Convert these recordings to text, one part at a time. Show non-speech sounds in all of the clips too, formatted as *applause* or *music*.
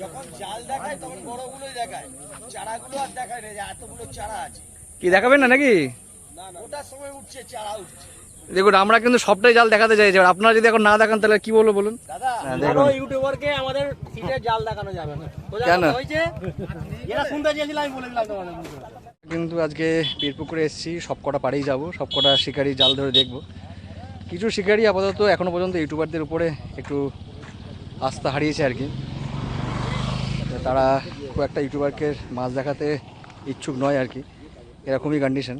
যখন জাল দেখায় তখন বড়গুলোই দেখায় চারাগুলো আর দেখায় না এতগুলো চারা আছে কি দেখাবেন না নাকি? ওটার সময় উঠছে চারা উঠছে দেখুন আমরা কিন্তু সবটাই জাল দেখাতে চাইছি। আপনারা যদি এখন না দেখান তাহলে কি বলব বলুন? দাদা হ্যাঁ, বড় দেখুন। ইউটিউবারকে আমাদের সিটে জাল দেখানো যাবে। কেন? কথা শুনতে চেয়েছিলাম আমি বলে দিলাম কিন্তু আজকে পীরপুকুরে এসেছি সব কটা পাড়েই যাব সব কটা শিকারি জাল ধরে দেখব। কিছু শিকারি আপাতত এখনও পর্যন্ত ইউটিউবারদের উপরে একটু আস্থা হারিয়েছে আর কি। তারা খুব একটা ইউটিউবারকে মাছ দেখাতে ইচ্ছুক নয় আর কি। এরকমই কন্ডিশন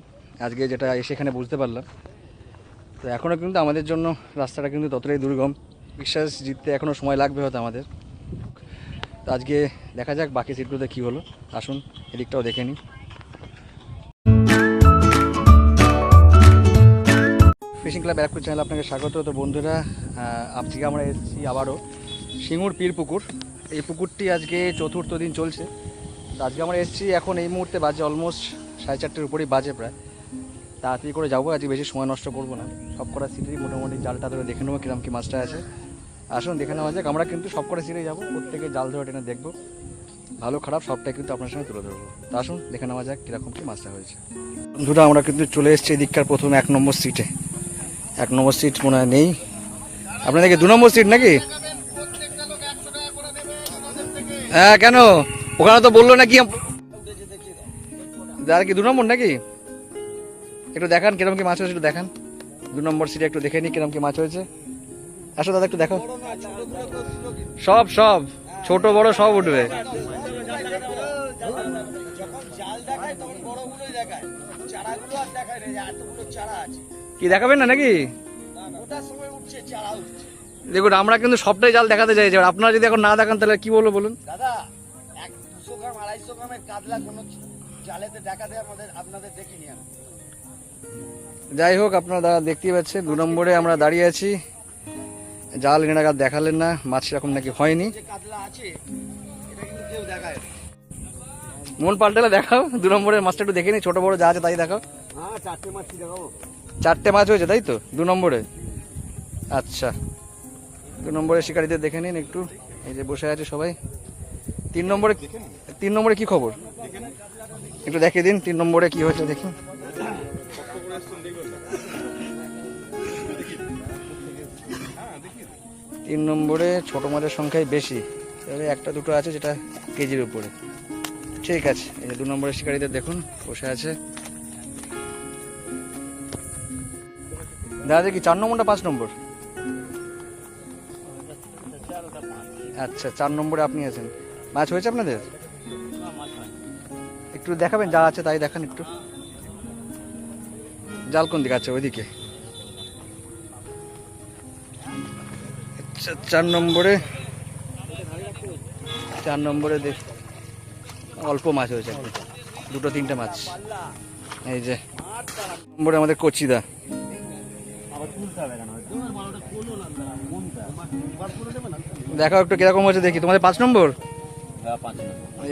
আজকে যেটা এসে এখানে বুঝতে পারলাম। তো এখনও কিন্তু আমাদের জন্য রাস্তাটা কিন্তু ততটাই দুর্গম। বিশ্বাস জিততে এখনও সময় লাগবে হয়তো আমাদের। তো আজকে দেখা যাক বাকি সিটগুলোতে কী হলো। আসুন, এদিকটাও দেখে নিই। ফিশিং ক্লাব ব্যারাকপুর চ্যানেল আপনাকে স্বাগত। তো বন্ধুরা আজকে আমরা এসেছি আবারও। সিঙ্গুর পীর পুকুর। এই পুকুরটি আজকে চতুর্থ দিন চলছে। আজকে আমরা এসেছি এখন এই মুহূর্তে বাজে অলমোস্ট সাড়ে চারটের উপরেই বাজে প্রায়। তাড়াতাড়ি করে যাব, আজকে বেশি সময় নষ্ট করব না। সব কটা সিটেই মোটামুটি জালটা ধরে দেখে নেব কিরম কি মাছটা আছে। আসুন, দেখে নেওয়া যাক। আমরা কিন্তু সব কটা সিটে যাব, প্রত্যেকে জাল ধরে টেনে দেখব। ভালো, খারাপ, সবটাই কিন্তু আপনার সঙ্গে তুলে ধরবো। তো আসুন, দেখে নেওয়া যাক কীরকম কি মাছটা হয়েছে। বন্ধুরা, আমরা কিন্তু চলে এসেছি এদিককার প্রথম এক নম্বর সিটে। এক নম্বর সিট মনে হয় নেই। আপনাদেরকে দু নম্বর সিট নাকি? হ্যাঁ কেন? ওখানে তো বলল নাকি দাদা কি দু নম্বর নাকি? একটু দেখান কিরম কি মাছ হয়েছে, একটু দেখান। দু নম্বর সিটে একটু দেখে নি কিরম কি মাছ হয়েছে। আসো দাদা, একটু দেখো। সব সব। ছোট, বড়, সব উঠবে। কি দেখাবেন না নাকি? সময় উঠছে, চারা উঠছে। দেখুন আমরা কিন্তু সবটাই জাল দেখাতে চাইছি। এবার আপনারা যদি এখন না দেখান তাহলে কি বলব বলুন? দাদা এক দুশো গ্রাম আড়াইশো গ্রামের কাতলা কোনো জালেতে দেখাতে আমাদের আপনাদের দেখিনি আমি। যাই হোক আপনারা দাদা দেখতেই পাচ্ছেন দু নম্বরে আমরা দাঁড়িয়ে আছি। জাল এনে দেখালেন না মাছ সেরকম নাকি হয়নি। মন পাল্টালে দেখাও দু নম্বরের মাছটা একটু দেখে নি ছোট বড় যা আছে তাই দেখাও। হ্যাঁ চারটে মাছ হয়েছে তাই তো? দু নম্বরে? আচ্ছা। দু নম্বরে শিকারীদের দেখে নিন একটু। এই যে বসে আছে সবাই। তিন নম্বরে তিন নম্বরে কি খবর? একটু দেখিয়ে দিন, তিন নম্বরে কি হয়েছে দেখি। তিন নম্বরে ছোট মাছের সংখ্যাই বেশি। তবে একটা দুটো আছে যেটা কেজির উপরে। ঠিক আছে, এই দু নম্বরের শিকারীদের দেখুন, বসে আছে। দাদা কি চার নম্বরটা পাঁচ নম্বর? আচ্ছা চার নম্বরে আপনি আছেন। মাছ হয়েছে আপনাদের? একটু দেখাবেন যা আছে তাই দেখান একটু। জাল কোন দিকে আছে? ওইদিকে। আচ্ছা চার নম্বরে। চার নম্বরে দেখ, অল্প মাছ হয়েছে। দুটো, তিনটে মাছ। এই যে, নম্বরে আমাদের কচিদা। দেখাও একটু কীরকম হয়েছে দেখি। তোমাদের পাঁচ নম্বর?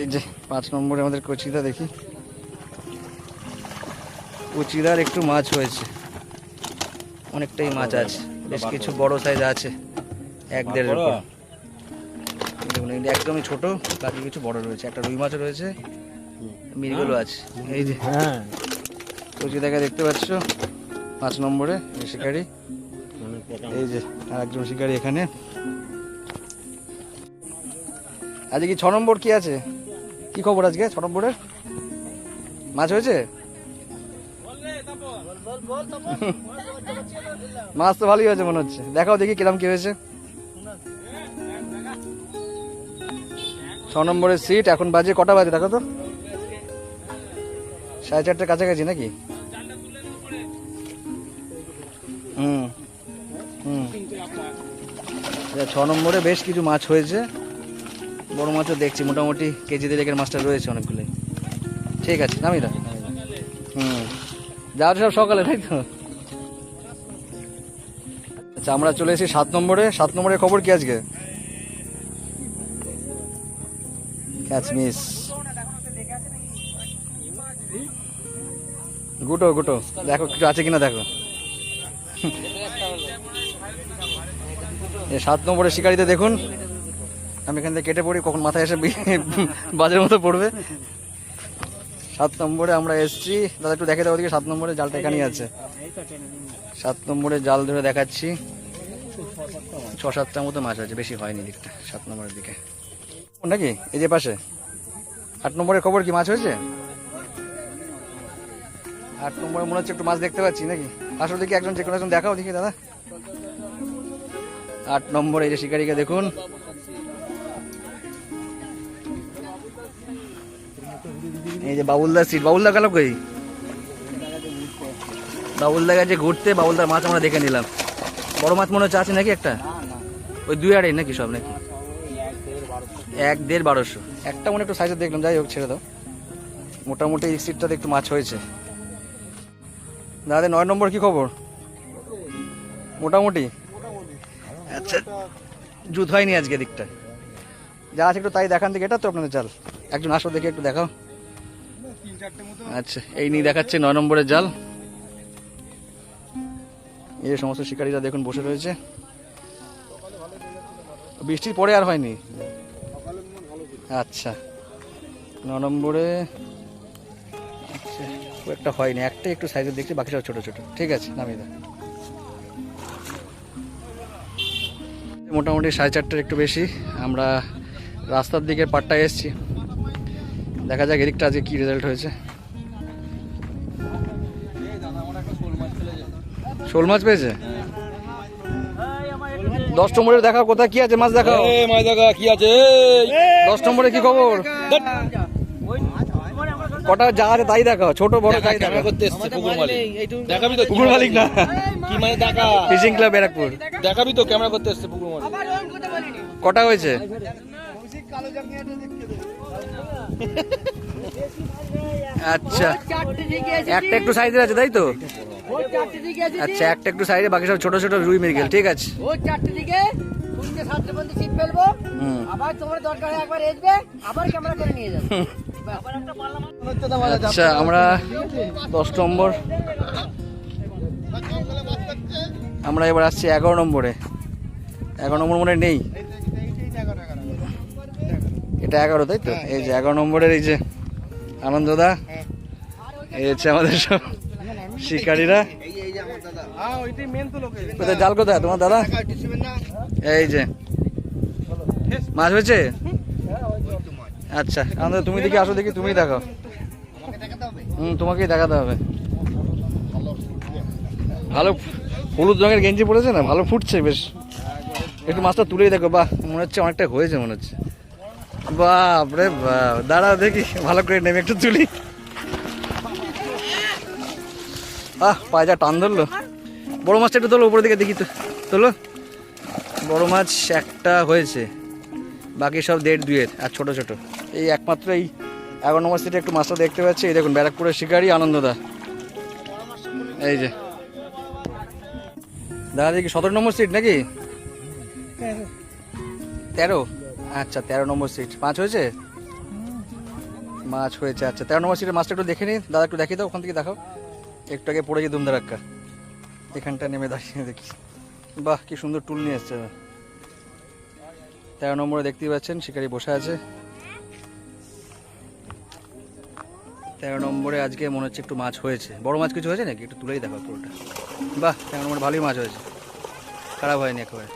এই যে পাঁচ নম্বরে আমাদের কচিদা দেখি। কচিদার একটু মাছ হয়েছে। অনেকটাই মাছ আছে। বেশ কিছু বড় সাইজ আছে এক দেড় দেখুন একদমই ছোট বাকি কিছু বড় রয়েছে। একটা রুই মাছ রয়েছে মিরগুলো আছে। এই যে হ্যাঁ। কচিদাকে দেখতে পাচ্ছ? পাঁচ নম্বরে শিকারি এই যে আর একজন শিকারি এখানে। আজকে কি ছ নম্বর কি আছে? কি খবর আজকে ছ নম্বরে? মাছ হয়েছে? মাছ তো ভালোই হয়েছে মনে হচ্ছে। দেখাও দেখি কিরম কি হয়েছে। ছ নম্বরের সিট এখন বাজে কটা বাজে দেখো তো? সাড়ে চারটের কাছাকাছি নাকি? হুম হুম। ছ নম্বরে বেশ কিছু মাছ হয়েছে। বড় মাছও দেখছি, মোটামুটি কেজি দেড়েকের মাছটা রয়েছে অনেকগুলোই ঠিক আছে, নামি রাখ হুম। যাওয়ার সব সকালে, তাই তো? আচ্ছা আমরা চলে এসেছি সাত নম্বরে। সাত নম্বরের খবর কি আজকে? ক্যাচ মিস গুটো গুটো। দেখো, কিছু আছে কিনা দেখো। সাত নম্বরের শিকারিতে দেখুন। আমি এখান থেকে কেটে পড়ি, কখন মাথায় এসে বাজের মতো পড়বে। সাত নম্বরে আমরা এসেছি। দাদা, একটু দেখে দাও ওদিকে, সাত নম্বরে জালটা এখানেই আছে। সাত নম্বরে জাল ধরে দেখাচ্ছি। ছ সাতটা মতো মাছ আছে, বেশি হয়নি দিকটা, সাত নম্বরের দিকে। নাকি? এই যে পাশে। আট নম্বরের খবর কি, মাছ হয়েছে? আট নম্বরে মনে হচ্ছে একটু মাছ দেখতে পাচ্ছি, নাকি? আসলে দেখি একজন যে কোনো একজন দেখাও দেখি, দাদা। আট নম্বর, এই যে শিকারিকে দেখুন। এই যে বাবুলদা সিট বাবুলদা গেল কই? বাবুলদা গেছে ঘুরতে, বাবুলদার মাছ আমরা দেখে নিলাম। বড় মাছ মনে হচ্ছে আছে নাকি একটা? ওই দুই আড়াই নাকি সব নাকি? এক দেড় বারোশো। একটা মনে একটু সাইজে দেখলাম, যাই হোক, ছেড়ে দাও। মোটামুটি এই সিটটাতে একটু মাছ হয়েছে। দাদা নয় নম্বর কি খবর? মোটামুটি? আচ্ছা জুত হয়নি আজকে দিকটা যা আছে একটু তাই দেখান দিকে এটা তো আপনাদের জাল। একজন আসো দেখে একটু দেখাও। আচ্ছা এই নিয়ে দেখাচ্ছে নয় নম্বরের জাল। এই যে সমস্ত শিকারীরা দেখুন বসে রয়েছে। বৃষ্টির পরে আর হয়নি? আচ্ছা ন নম্বরে খুব একটা হয়নি একটা একটু সাইজের দেখছি বাকি সব ছোটো ছোটো। ঠিক আছে নামিয়ে দাও। মোটামুটি সাড়ে চারটার একটু বেশি আমরা রাস্তার দিকের পাটটা এসছি। দেখা যাক এদিকটা আজকে কী রেজাল্ট হয়েছে। শোল মাছ পেয়েছে? দশ নম্বরের দেখা কোথায় কি আছে মাছ দেখাও? মাছ দেখা কি আছে? দশ নম্বরে কি খবর? কটা যা আছে তাই দেখাও ছোট বড় তাই দেখাও। করতে এসছে পুকুর মালিক। দেখাবি তো মালিক না? কি মানে দেখা? Fishing club Barrackpore. দেখাবি তো ক্যামেরা করতে এসছে পুকুর মালিক। কটা হয়েছে? আচ্ছা। একটা একটু সাইজের আছে তাই তো? আচ্ছা একটা একটু সাইজে বাকি সব ছোট ছোট রুই মৃগেল ঠিক আছে। ও চারটে দিকে সাতটে পর্যন্ত ছিপ ফেলব। আবার তোমার দরকার হয় একবার আসবে আবার ক্যামেরা করে নিয়ে যাবে। আচ্ছা আমরা দশ নম্বর। আমরা এবার আসছি এগারো নম্বরে। এগারো নম্বর মনে হয় নেই। এটা এগারো তাই তো? এই যে এগারো নম্বরের এই যে আনন্দদা এই হচ্ছে আমাদের সব শিকারীরা। কোথায়? জাল কোথায়? তোমার দাদা? এই যে। মাছ হয়েছে? আচ্ছা আনন্দ, তুমি দেখি, আসো দেখি তুমি দেখো হুম, তোমাকেই দেখাতে হবে। ভালো হলুদ রঙের গেঞ্জি পড়েছে না? ভালো ফুটছে বেশ। একটু মাছটা তুলেই দেখো, বাহ, মনে হচ্ছে অনেকটা হয়েছে, মনে হচ্ছে। বাপ রে বাপ, দাঁড়া দেখি, ভালো করে নেমে একটু তুলি। আহ, পায়ে যা টান ধরলো। বড় মাছটা একটু তোলো, উপরের দিকে দেখি তো, তোলো। বড় মাছ একটা হয়েছে, বাকি সব দেড় দুয়ের আর ছোট ছোট। এই একমাত্র এই এগারো নম্বর সিটে একটু মাছটা দেখতে পাচ্ছি। এই দেখুন, ব্যারাকপুরের শিকারি আনন্দদা। এই যে। দাদা, দেখি সতেরো নম্বর সিট নাকি? তেরো? আচ্ছা তেরো নম্বর সিট। মাছ হয়েছে? মাছ হয়েছে আচ্ছা। তেরো নম্বর সিটের মাছটা একটু দেখে নিই দাদা, একটু দেখিয়ে দাও, ওখান থেকে দেখাও। একটু আগে পড়েছি দুমদারাক্কা এখানটা নেমে দাঁড়িয়ে দেখি। বাহ, কি সুন্দর টুল নিয়ে এসছে। তেরো নম্বরে দেখতেই পাচ্ছেন, শিকারি বসে আছে। তেরো নম্বরে আজকে মনে হচ্ছে একটু মাছ হয়েছে। বড় মাছ কিছু হয়েছে নাকি? একটু তুলেই দেখো পুরোটা। বাহ, তেরো নম্বরে ভালোই মাছ হয়েছে। খারাপ হয়নি একেবারে।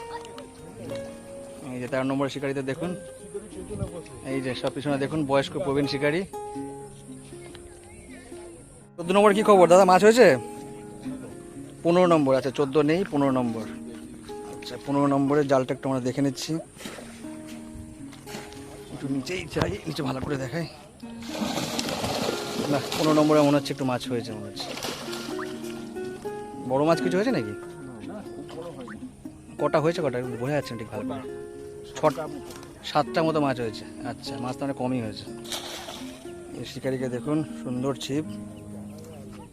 এই যে তেরো নম্বরের শিকারিতে দেখুন। এই যে সব পিছনে দেখুন, বয়স্ক প্রবীণ শিকারি। চোদ্দ নম্বর কি খবর? দাদা, মাছ হয়েছে? পনেরো নম্বর আচ্ছা চোদ্দ নেই, পনেরো নম্বর। আচ্ছা পনেরো নম্বরের জালটা একটু আমরা দেখে নিচ্ছি। একটু নিচেই চাই নিচে ভালো করে দেখাই। না, পনেরো নম্বরে মনে হচ্ছে একটু মাছ হয়েছে মনে হচ্ছে। বড় মাছ কিছু হয়েছে নাকি? কটা হয়েছে কটা? বোঝা যাচ্ছে ঠিক ভালো করে। ছটা সাতটা মতো মাছ হয়েছে। আচ্ছা মাছ তো অনেক কমই হয়েছে। শিকারিকে দেখুন, সুন্দর ছিপ।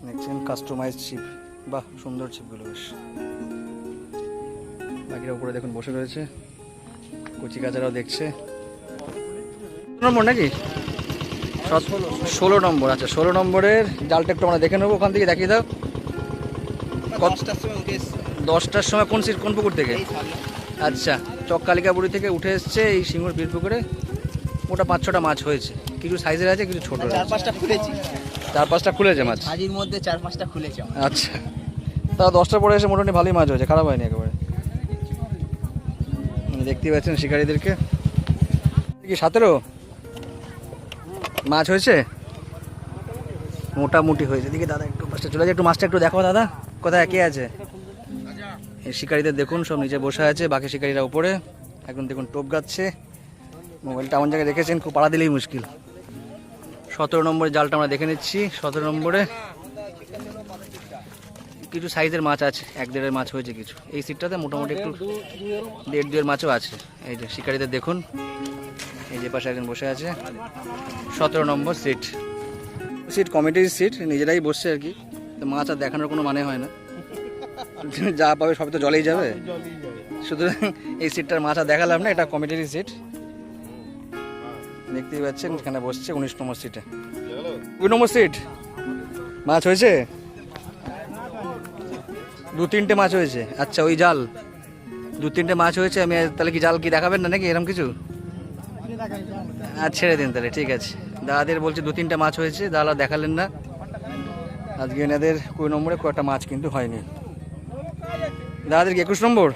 দেখছেন কাস্টমাইজ ছিপ। বাহ, সুন্দর ছিপগুলো বেশ। বাকিরা উপরে দেখুন বসে রয়েছে। কচি কাচারাও দেখছে। নম্বর নাকি? ষোলো নম্বর আচ্ছা ষোলো নম্বরের জালটা একটু আমরা দেখে নেব ওখান থেকে দেখিয়ে দাও। দশটার সময় কোন সিট কোন পুকুর থেকে? আচ্ছা চক কালিকাপুরি থেকে উঠে এসছে এই সিঙ্গুর বীর পুকুরে। ওটা পাঁচ ছটা মাছ হয়েছে। কিছু সাইজের আছে কিছু ছোট চার পাঁচটা খুলেছি। চার পাঁচটা খুলেছে মাছ? হাজির মধ্যে চার পাঁচটা খুলেছে আচ্ছা তা দশটা পরে এসে মোটামুটি ভালোই মাছ হয়েছে খারাপ হয়নি একেবারে। দেখতেই পাচ্ছেন শিকারীদেরকে। কি সতেরো? মাছ হয়েছে? মোটামুটি হয়েছে। দিকে দাদা একটু পাশে চলে যায় একটু মাছটা একটু দেখো দাদা, কোথায় কে আছে? শিকারীদের দেখুন, সব নিচে বসে আছে। বাকি শিকারীরা উপরে। এখন দেখুন, টোপ গাচ্ছে। মোবাইলটা এমন জায়গায় রেখেছেন, খুব পাড়া দিলেই মুশকিল। সতেরো নম্বরে জালটা আমরা দেখে নিচ্ছি, সতেরো নম্বরে। কিছু সাইজের মাছ আছে, এক দেড়ের মাছ হয়েছে কিছু। এই সিটটাতে মোটামুটি একটু দেড় দুয়ের মাছও আছে। এই যে, শিকারীদের দেখুন। এই যে পাশে একজন বসে আছে, সতেরো নম্বর সিট সিট কমিটির সিট নিজেরাই বসছে আর কি। তো মাছ আর দেখানোর কোনো মানে হয় না। *laughs* যা পাবে সব তো জলেই যাবে। সুতরাং এই সিটটার মাছ আর দেখালাম না, এটা কমিটির সিট দেখতেই পাচ্ছেন, এখানে বসছে উনিশ নম্বর সিটে দুই নম্বর সিট মাছ হয়েছে? দু তিনটে মাছ হয়েছে। আচ্ছা ওই জাল। দু তিনটে মাছ হয়েছে, আমি তাহলে কি জাল কি দেখাবেন না নাকি এরকম কিছু? আর ছেড়ে দিন তাহলে, ঠিক আছে। দাদাদের বলছে দু তিনটে মাছ হয়েছে, দাদা দেখালেন না। আজকে এনাদের কুড়ি নম্বরে কয়েকটা মাছ কিন্তু হয়নি। দাদাদের কি একুশ নম্বর?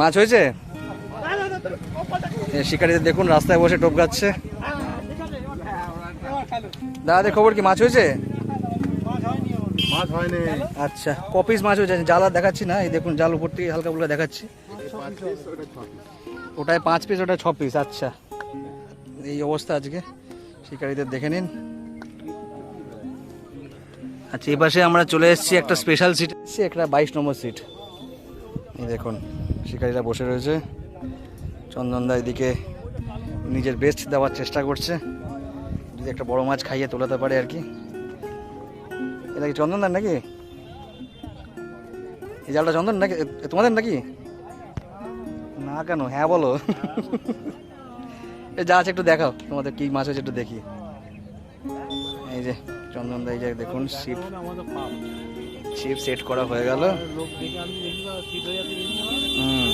মাছ হয়েছে? শিকারীদের দেখুন, রাস্তায় বসে টোপ গাচ্ছে দাদাদের খবর কি, মাছ হয়েছে? মাছ হয়নি আচ্ছা কপিস মাছ হয়েছে? জাল আর দেখাচ্ছি না, এই দেখুন, জাল উপর থেকে হালকা ফুলকা দেখাচ্ছি। ওটায় পাঁচ পিস ওটা ছ পিস আচ্ছা। এই অবস্থা আজকে। শিকারীদের দেখে নিন। আচ্ছা এই পাশে আমরা চলে এসেছি একটা স্পেশাল সিট এসেছি একটা বাইশ নম্বর সিট এই দেখুন, শিকারীরা বসে রয়েছে। চন্দনদা এদিকে নিজের বেস্ট দেওয়ার চেষ্টা করছে। যদি একটা বড় মাছ খাইয়ে তোলাতে পারে আর কি। এটা কি চন্দনদার নাকি? এই জালটা চন্দন নাকি? তোমাদের নাকি? না কেন? হ্যাঁ বলো। এ, যা আছে একটু দেখাও তোমাদের কি মাছ হয়েছে একটু দেখি। এই যে চন্দনদা এই যে দেখুন, শিপ। শিপ সেট করা হয়ে গেল। হুম।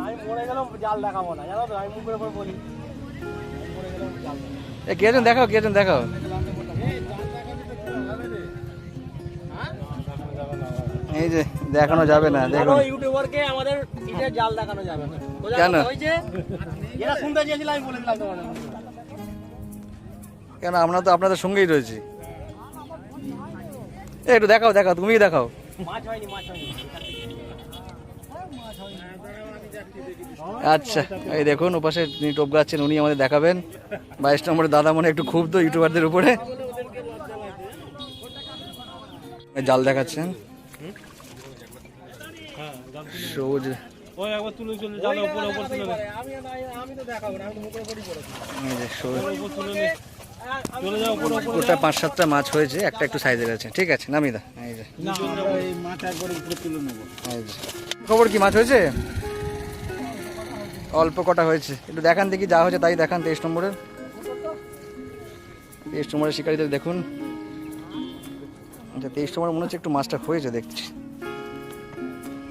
আমি মরে গেলাম জাল এই যে দেখানো যাবে না দেখুন। ইউটিউবারকে আমাদের জাল দেখানো যাবে। না কেন? ওই যে যেটা শুনতে চেয়েছিল আমি বলে দিলাম কেন আমরা তো আপনাদের সঙ্গেই রয়েছি। একটু দেখাও দেখাও তুমিই দেখাও। মাছ হয়নি মাছ হয়নি। আচ্ছা এই দেখুন ওপাশে তিনি টোপ গাচ্ছেন উনি আমাদের দেখাবেন। বাইশ নম্বরের দাদা মনে একটু ক্ষুব্ধ ইউটিউবারদের উপরে। জাল দেখাচ্ছেন। সবুজ। আমি আমি তো দেখাবো না আমি তো মুখের উপরই পড়েছি। এই যে সবুজ। ওটা পাঁচ সাতটা মাছ হয়েছে একটা একটু সাইজের আছে ঠিক আছে নামিয়ে দা এই যে। মাছ একবার উপরে তুলে নেব। এই যে। খবর কি মাছ হয়েছে? অল্প কটা হয়েছে। একটু দেখান দেখি যা হয়েছে তাই দেখান তেইশ নম্বরের। তেইশ নম্বরের শিকারীদের দেখুন। আচ্ছা তেইশ নম্বর মনে হচ্ছে একটু মাছটা হয়েছে দেখছি।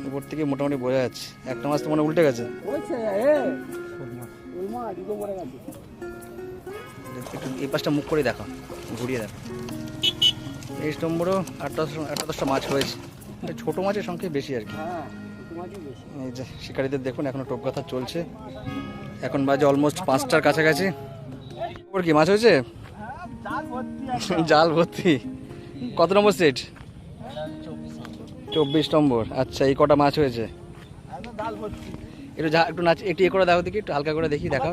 উপর থেকে মোটামুটি বোঝা যাচ্ছে। একটা মাছ তো মনে উল্টে গেছে। এই পাশটা মুখ করে দেখো ঘুরিয়ে দেখো তেইশ নম্বরও আট দশ আট দশটা মাছ হয়েছে। ছোটো মাছের সংখ্যাই বেশি আর কি। এই যে শিকারীদের দেখুন এখনও টোপ কথা চলছে। এখন বাজে অলমোস্ট পাঁচটার কাছাকাছি। ওর কি মাছ হয়েছে? জাল ভর্তি। কত নম্বর সেট চব্বিশ নম্বর। আচ্ছা এই কটা মাছ হয়েছে? একটু একটু নাচ একটু ইয়ে করে দেখো দেখি একটু হালকা করে দেখি যাবে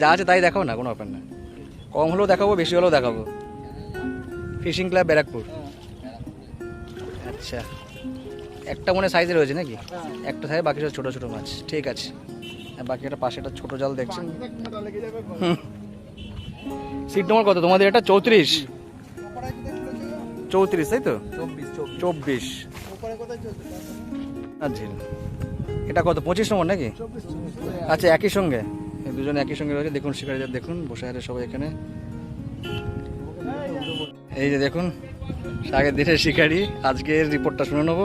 যা আছে তাই দেখাও না কোনো ব্যাপার না। কম হলেও দেখাবো বেশি হলেও দেখাবো। Fishing club Barrackpore. আচ্ছা। একটা মনে সাইজে রয়েছে নাকি? একটা সাইজ বাকি সব ছোটো ছোটো মাছ ঠিক আছে। বাকি একটা পাশে একটা ছোটো জাল দেখছেন। সিট নম্বর কত? তোমাদের এটা চৌত্রিশ। চৌত্রিশ তাই তো? চব্বিশ আচ্ছা এটা কত? পঁচিশ নম্বর নাকি? আচ্ছা একই সঙ্গে। এই দুজন একই সঙ্গে রয়েছে। দেখুন শিকারীদের দেখুন বসে আছে সবাই এখানে। এই যে দেখুন আগের দিনের শিকারি। আজকের রিপোর্টটা শুনে নেব।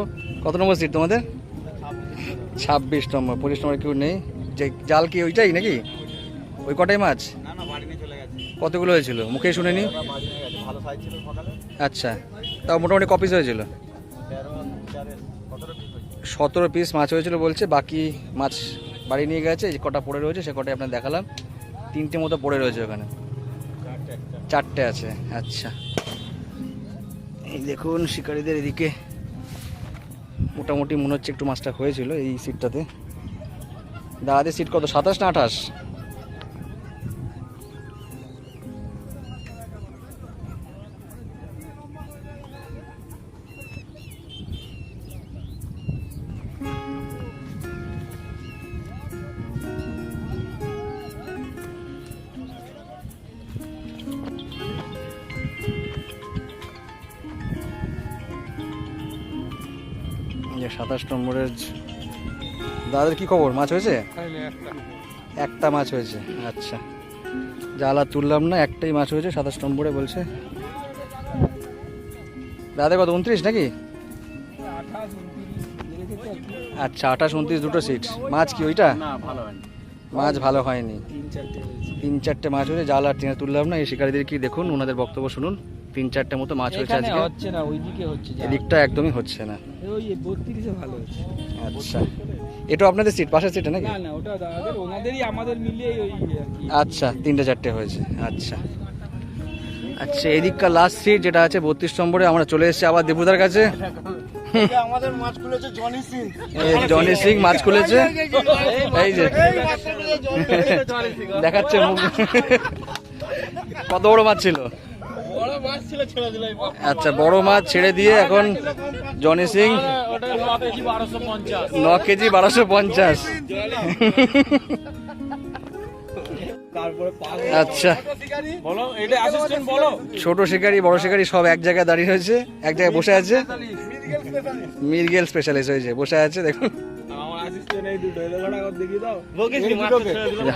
কত নম্বর সিট তোমাদের? ছাব্বিশ নম্বর। পঁচিশ নম্বর কেউ নেই। যে জাল কি ওইটাই নাকি? ওই কটাই মাছ? কতগুলো হয়েছিল? মুখে শুনেনি। আচ্ছা। তাও মোটামুটি কপিস হয়েছিল? সতেরো পিস মাছ হয়েছিল বলছে, বাকি মাছ বাড়ি নিয়ে গেছে যে কটা পড়ে রয়েছে, সে কটাই আপনার দেখালাম। তিনটে মতো পড়ে রয়েছে ওখানে। চারটে আছে আচ্ছা। এই দেখুন, শিকারীদের এদিকে মোটামুটি মনে হচ্ছে একটু মাছটা হয়েছিল এই সিটটাতে দাদাদের সিট কত? সাতাশ না আঠাশ? সাতাশ নম্বরের দাদাদের কি খবর? মাছ হয়েছে? একটা। মাছ হয়েছে। আচ্ছা। জাল আর তুললাম না একটাই মাছ হয়েছে সাতাশ নম্বরে বলছে। দাদা কত উনত্রিশ নাকি? আচ্ছা আঠাশ উনত্রিশ দুটো সিট মাছ কি ওইটা? ভালো মাছ ভালো হয়নি। তিন চারটে হয়েছে। তিন চারটে মাছ হয়েছে জাল আর টিনে তুললাম না এই শিকারীদের কি দেখুন ওনাদের বক্তব্য শুনুন। তিন চারটে মতো মাছ হয়েছে আজকে। হচ্ছে না ওইদিকে হচ্ছে। এদিকটা একদমই হচ্ছে না। ওই বত্রিশে ভালো হচ্ছে। আচ্ছা। এটা আপনাদের সিট পাশের সিটে নাকি? না না ওটা দাদাদের ওনাদেরই আমাদের মিলিয়ে ওই আচ্ছা তিনটে চারটে হয়েছে। আচ্ছা। আচ্ছা এদিককার লাস্ট সিট যেটা আছে বত্রিশ নম্বরে আমরা চলে এসেছি আবার দেবুদার কাছে। আমাদের মাছ খুলেছে জনি সিং। জনি সিং মাছ খুলেছে। এই যে। দেখাচ্ছে মুখ। কত বড় মাছ ছিল? আচ্ছা বড় মাছ ছেড়ে দিয়ে এখন জনি সিং ন কেজি বারোশো পঞ্চাশ। আচ্ছা। ছোট শিকারি, বড় শিকারি সব এক জায়গায় দাঁড়িয়ে রয়েছে, এক জায়গায় বসে আছে। মিরগেল স্পেশালিস্ট হয়েছে, বসে আছে, দেখুন।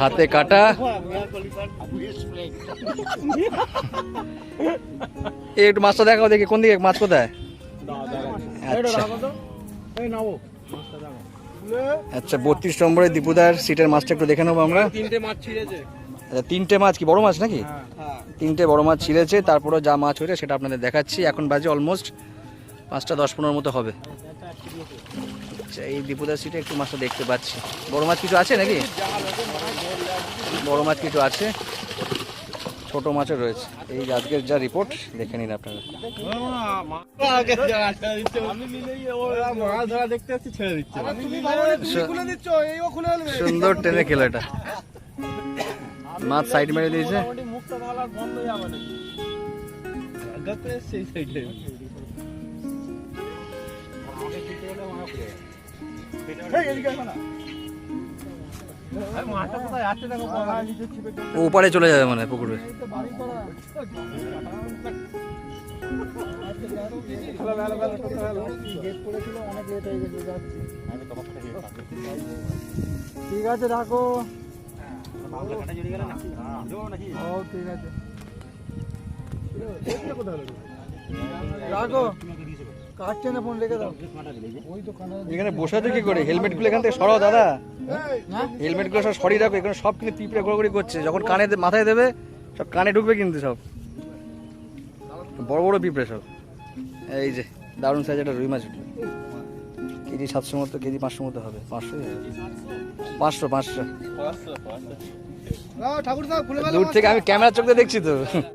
হাতে কাটা। একটু মাছটা দেখাও দেখি কোন দিকে মাছ কোথায়? আচ্ছা। এই নাও। আচ্ছা বত্রিশ নম্বরে দীপুদার সিটের মাছটা একটু দেখে নেব আমরা। তিনটে মাছ ছিঁড়েছে। আচ্ছা তিনটে মাছ কি বড় মাছ নাকি? হ্যাঁ তিনটে বড় মাছ ছিঁড়েছে তারপরে যা মাছ হয়েছে সেটা আপনাদের দেখাচ্ছি। এখন বাজে অলমোস্ট পাঁচটা দশ পনেরো মতো হবে। আচ্ছা এই দীপুদার সিটে একটু মাছটা দেখতে পাচ্ছি। বড় মাছ কিছু আছে নাকি? বড় মাছ কিছু আছে। ছোট মাছও রয়েছে। এই আজকের যা রিপোর্ট দেখে নিন আপনারা। সুন্দর টেনে খেলো এটা। মাছ সাইড মেরে দিয়েছে। সেই ওপারে চলে যাবে মানে পুকুরে। ঠিক আছে রাখো। ও ঠিক আছে। রাখো। কাটছে না ফোন রেখে দাও। এখানে বসে আছে কি করে? হেলমেটগুলো এখান থেকে সরাও দাদা। হেলমেটগুলো সব সরিয়ে রাখো এখানে সব কিন্তু পিঁপড়ে ঘোরাঘুরি করছে। যখন কানে মাথায় দেবে সব কানে ঢুকবে কিন্তু সব। বড় বড় পিঁপড়ে সব। এই যে দারুণ সাইজ একটা রুই মাছ কেজি সাতশো মতো কেজি পাঁচশো মতো হবে। পাঁচশো? পাঁচশো পাঁচশো। দূর থেকে আমি ক্যামেরার চোখে দেখছি তো।